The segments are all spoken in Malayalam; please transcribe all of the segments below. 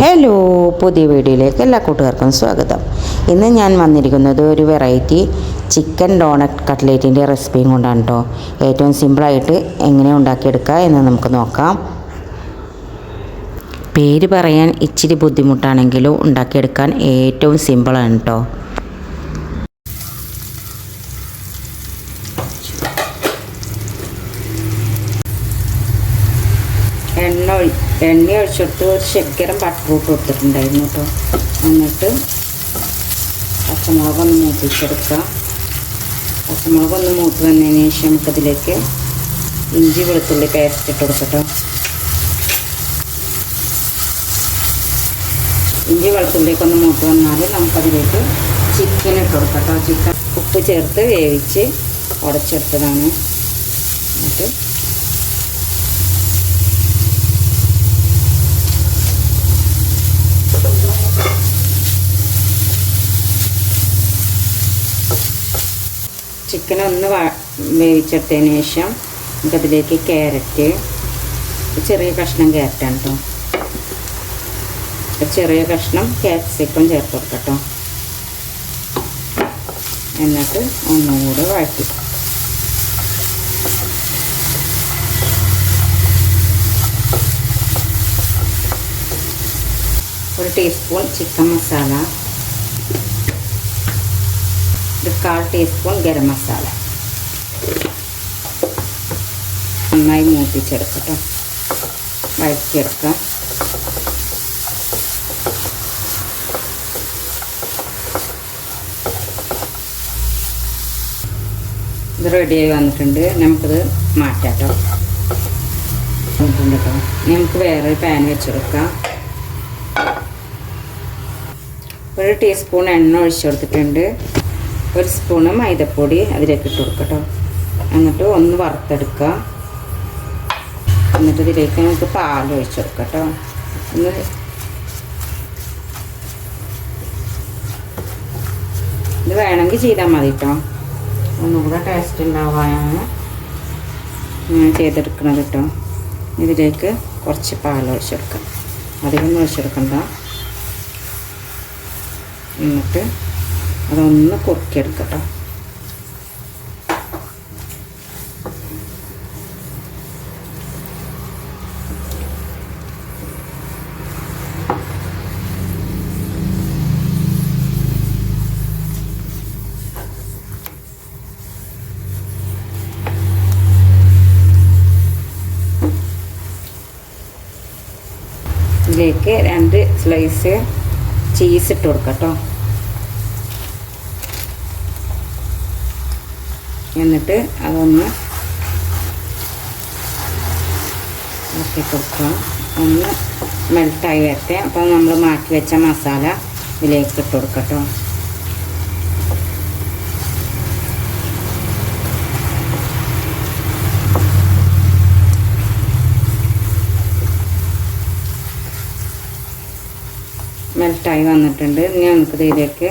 ഹലോ പുതിയ വീഡിയോയിലേക്ക് എല്ലാ കൂട്ടുകാർക്കും സ്വാഗതം. ഇന്ന് ഞാൻ വന്നിരിക്കുന്നത് ഒരു വെറൈറ്റി ചിക്കൻ ഡോണറ്റ് കട്ട്ലേറ്റിന്റെ റെസിപ്പിയും കൊണ്ടാണ് കേട്ടോ ഏറ്റവും സിമ്പിളായിട്ട് എങ്ങനെ ഉണ്ടാക്കിയെടുക്കുക എന്ന് നമുക്ക് നോക്കാം. പേര് പറയാൻ ഇച്ചിരി ബുദ്ധിമുട്ടാണെങ്കിലും ഉണ്ടാക്കിയെടുക്കാൻ ഏറ്റവും സിമ്പിളാണ് കേട്ടോ എണ്ണ ഒഴി എണ്ണ ഒഴിച്ചെടുത്ത് ഒരു ശർക്കരം ബട്ടർ ഇട്ട് കൊടുത്തിട്ടുണ്ടായിരുന്നു കേട്ടോ എന്നിട്ട് പച്ചമുളകൊന്ന് മൂപ്പിച്ചെടുക്കുക. പച്ചമുളകൊന്ന് മൂത്ത് വന്നതിന് ശേഷം നമുക്കതിലേക്ക് ഇഞ്ചി വെളുത്തുള്ളി പേസ്റ്റ് ഇട്ട് കൊടുക്കട്ടോ ഇഞ്ചി വെളുത്തുള്ളിയൊക്കെ ഒന്ന് മൂത്ത് വന്നാൽ നമുക്കതിലേക്ക് ചിക്കൻ ഇട്ട് കൊടുക്കട്ടോ ചിക്കൻ ഉപ്പ് ചേർത്ത് വേവിച്ച് ഉടച്ചെടുത്തതാണ്. എന്നിട്ട് ചിക്കൻ ഒന്ന് വേവിച്ചെടുത്തതിന് ശേഷം നമുക്കതിലേക്ക് ക്യാരറ്റ് ചെറിയ കഷ്ണം ക്യാരറ്റാണ് കേട്ടോ ചെറിയ കഷ്ണം ക്യാപ്സിക്കം ചേർത്ത് കൊടുക്കട്ടോ എന്നിട്ട് ഒന്നുകൂടെ വഴറ്റി. ഒരു ടീസ്പൂൺ ചിക്കൻ മസാല ഒരു കാൽ ടീസ്പൂൺ ഗരം മസാല. നന്നായി മൂപ്പിച്ചെടുക്കട്ടോ. വഴറ്റിയെടുക്കാം. ഇത് റെഡിയായി വന്നിട്ടുണ്ട്. നമുക്കിത് മാറ്റാം കേട്ടോ വന്നിട്ടുണ്ട് നമുക്ക് വേറെ പാൻ വെച്ചെടുക്കാം. ഒരു ടീസ്പൂൺ എണ്ണ ഒഴിച്ചു കൊടുത്തിട്ടുണ്ട്. ഒരു സ്പൂണ് മൈദപ്പൊടി അതിലേക്ക് ഇട്ട് കൊടുക്കട്ടോ. എന്നിട്ട് ഒന്ന് വറുത്തെടുക്കുക എന്നിട്ട് ഇതിലേക്ക് നമുക്ക് പാൽ ഒഴിച്ചു കൊടുക്കട്ടോ. ഒന്ന് ഇത് വേണമെങ്കിൽ ചെയ്താൽ മതി കേട്ടോ ഒന്നുകൂടെ ടേസ്റ്റ് ഉണ്ടാവാനാണ്. ഞാൻ ചെയ്തെടുക്കണത് കേട്ടോ ഇതിലേക്ക് കുറച്ച് പാൽ ഒഴിച്ചെടുക്കാം അധികം ഒഴിച്ചെടുക്കണ്ട എന്നിട്ട് അതൊന്ന് കുറുക്കിയെടുക്കട്ടോ. ഇതിലേക്ക് രണ്ട് സ്ലൈസ് ചീസ് ഇട്ട് കൊടുക്കട്ടോ. എന്നിട്ട് അതൊന്ന് ഇളക്കി കൊടുക്കുക. ഒന്ന് മെൽട്ടായി വരട്ടെ. അപ്പോൾ നമ്മൾ മാറ്റി വെച്ച മസാല ഇതിലേക്ക് ഇട്ട് കൊടുക്കട്ടോ മെൽട്ടായി വന്നിട്ടുണ്ട്. ഇനി നമുക്ക് ഇതിലേക്ക്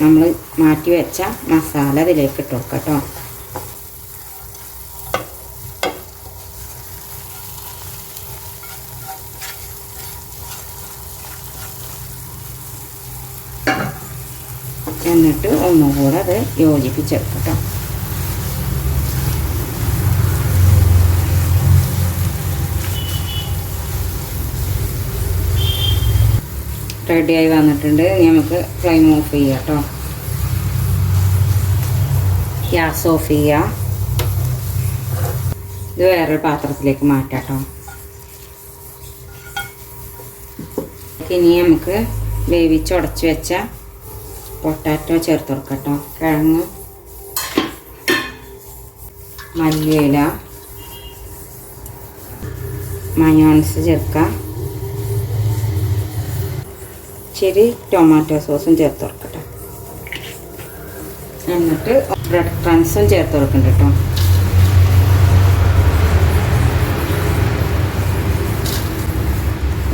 നമ്മൾ മാറ്റി വെച്ച മസാല ഇതിലേക്ക് ഇട്ട് കേട്ടോ. എന്നിട്ട് ഒന്നുകൂടെ അത് യോജിപ്പിച്ചെടുക്കട്ടോ റെഡിയായി വന്നിട്ടുണ്ട്. ഇനി നമുക്ക് ഫ്ലെയിം ഓഫ് ചെയ്യാം കേട്ടോ ഗ്യാസ് ഓഫ് ചെയ്യാം. ഇത് വേറൊരു പാത്രത്തിലേക്ക് മാറ്റാം കേട്ടോ ഇനി നമുക്ക് വേവിച്ചുടച്ച് വെച്ച പൊട്ടാറ്റോ ചേർത്ത് കൊടുക്കാം കേട്ടോ കിഴങ്ങ് മല്ലിയില മയോൺസ് ചേർക്കാം. ഇച്ചിരി ടൊമാറ്റോ സോസും ചേർത്ത് കൊടുക്കട്ടെ. എന്നിട്ട് ബ്രെഡ് ക്രംസും ചേർത്ത് കൊടുക്കണ്ട കേട്ടോ.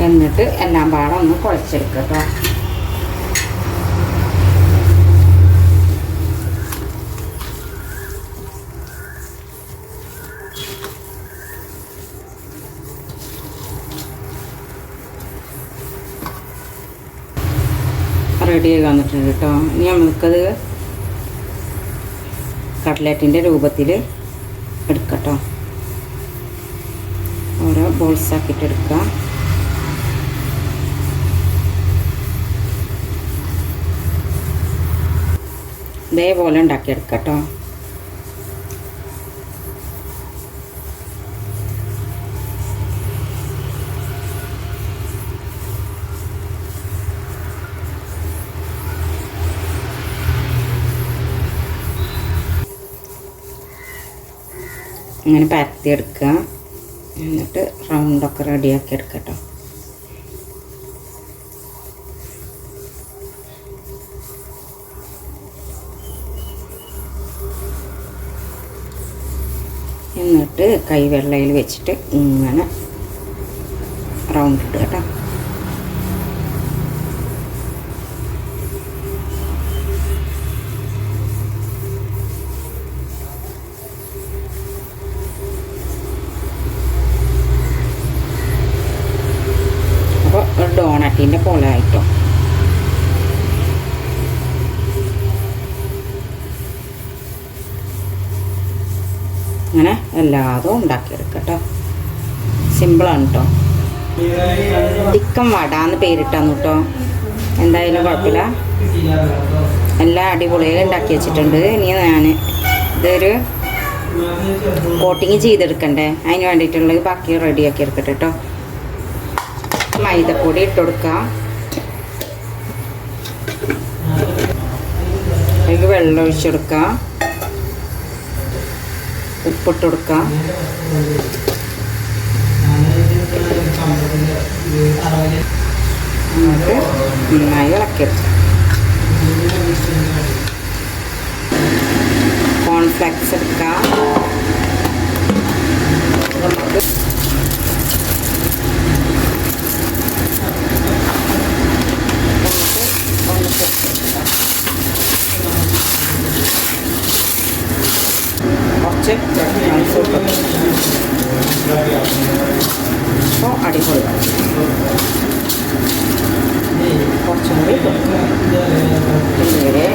എന്നിട്ട് എല്ലാം പാടെ ഒന്ന് കുഴച്ചെടുക്കുക കേട്ടോ. റെഡി ചെയ്ത് വന്നിട്ടുണ്ട് കേട്ടോ. ഇനി നമുക്കത് കട്ട്ലറ്റിന്റെ രൂപത്തിൽ എടുക്കട്ടോ. ഓരോ ബോൾസ് ആക്കിയിട്ട് എടുക്കാം ഇതേപോലെ ഉണ്ടാക്കിയെടുക്കട്ടോ ഇങ്ങനെ പരത്തി എടുക്കുക. എന്നിട്ട് റൗണ്ടൊക്കെ റെഡിയാക്കി എടുക്കട്ടോ എന്നിട്ട് കൈവെള്ളയിൽ വെച്ചിട്ട് ഇങ്ങനെ റൗണ്ട് ഇട്ട് കേട്ടോ അപ്പോൾ ഒരു ഡോണറ്റിന്റെ പോലെ ആയിട്ടോ അങ്ങനെ എല്ലാതും ഉണ്ടാക്കിയെടുക്കട്ടോ. സിമ്പിളാണ് കേട്ടോ ചിക്കൻ വടാന്ന് പേരിട്ടാന്ന് കേട്ടോ എന്തായാലും കുഴപ്പമില്ല. എല്ലാ അടിപൊളിയായി ഉണ്ടാക്കി വെച്ചിട്ടുണ്ട്. ഇനി ഞാൻ ഇതൊരു കോട്ടിങ് ചെയ്തെടുക്കണ്ടേ. അതിന് വേണ്ടിയിട്ടുള്ളത് ബാക്കി റെഡിയാക്കി എടുക്കട്ടെ കേട്ടോ മൈദപ്പൊടി ഇട്ട് കൊടുക്കാം. അതിൽ വെള്ളം ഒഴിച്ചെടുക്കാം ഉപ്പിട്ട് കൊടുക്കാം എന്നിട്ട് നന്നായി ഇളക്കരുത് കോൺഫ്ലെക്സ് എടുക്കാം നമുക്ക് എന്നിട്ട് ഒന്ന് പൊട്ടിച്ചെടുക്കാം കുറച്ച് മൈസൂർ അടിപൊളി കുറച്ചും കൂടി ഇതുവരെ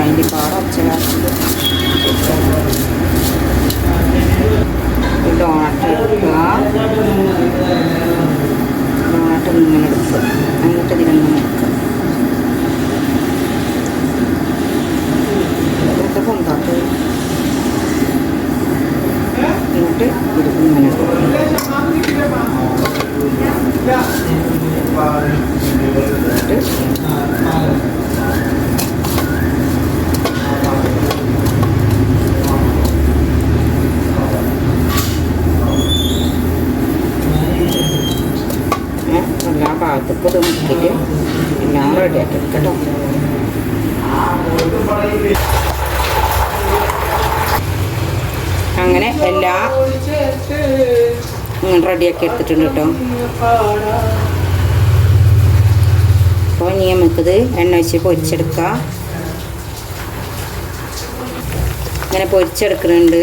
അതിന്റെ പാട ഒച്ച ഡോണട്ട് എടുക്കുക ഡോണട്ട് ഇങ്ങനെ എടുക്കുക എന്നിട്ട് ഇതിലൊന്നും എടുക്കുക ഇതൊക്കെ കൊണ്ടാക്കുക എന്നിട്ട് ഇത് ഇങ്ങനെ എടുക്കുക എന്നിട്ട് ഏ, എല്ലാ ഭാഗത്തേക്കും ഇത് മുക്കിയിട്ട് എല്ലാം റെഡിയാക്കി എടുക്കട്ടോ അങ്ങനെ എല്ലാ റെഡിയാക്കി എടുത്തിട്ടുണ്ട് കേട്ടോ. അപ്പോൾ ഇനി നമുക്കിത് എണ്ണ വെച്ച് പൊരിച്ചെടുക്കാം. ഇങ്ങനെ പൊരിച്ചെടുക്കുന്നുണ്ട്.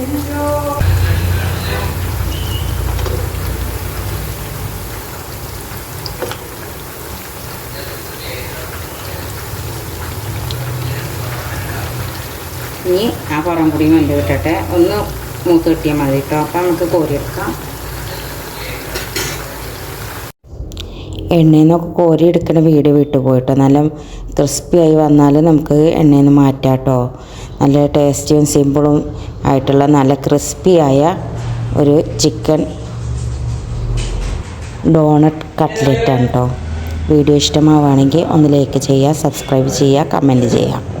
ഇനി ആ പുറം കൂടി വെന്ത് വിട്ടട്ടെ ഒന്ന് മൂത്ത് കിട്ടിയാൽ മതി കേട്ടോ. അപ്പം നമുക്ക് കോരിയെടുക്കാം. എണ്ണയിൽ നിന്നൊക്കെ കോരി എടുക്കുന്ന വീട് വിട്ടു പോയിട്ടോ നല്ല ക്രിസ്പി ആയി വന്നാൽ നമുക്ക് എണ്ണയിൽ നിന്ന് മാറ്റാം കേട്ടോ നല്ല ടേസ്റ്റിയും സിമ്പിളും ആയിട്ടുള്ള നല്ല ക്രിസ്പി ആയ ഒരു ചിക്കൻ ഡോണട്ട് ആണ് കേട്ടോ വീഡിയോ ഇഷ്ടമാവുകയാണെങ്കിൽ ഒന്ന് ലൈക്ക് ചെയ്യുക സബ്സ്ക്രൈബ് ചെയ്യുക കമന്റ് ചെയ്യുക.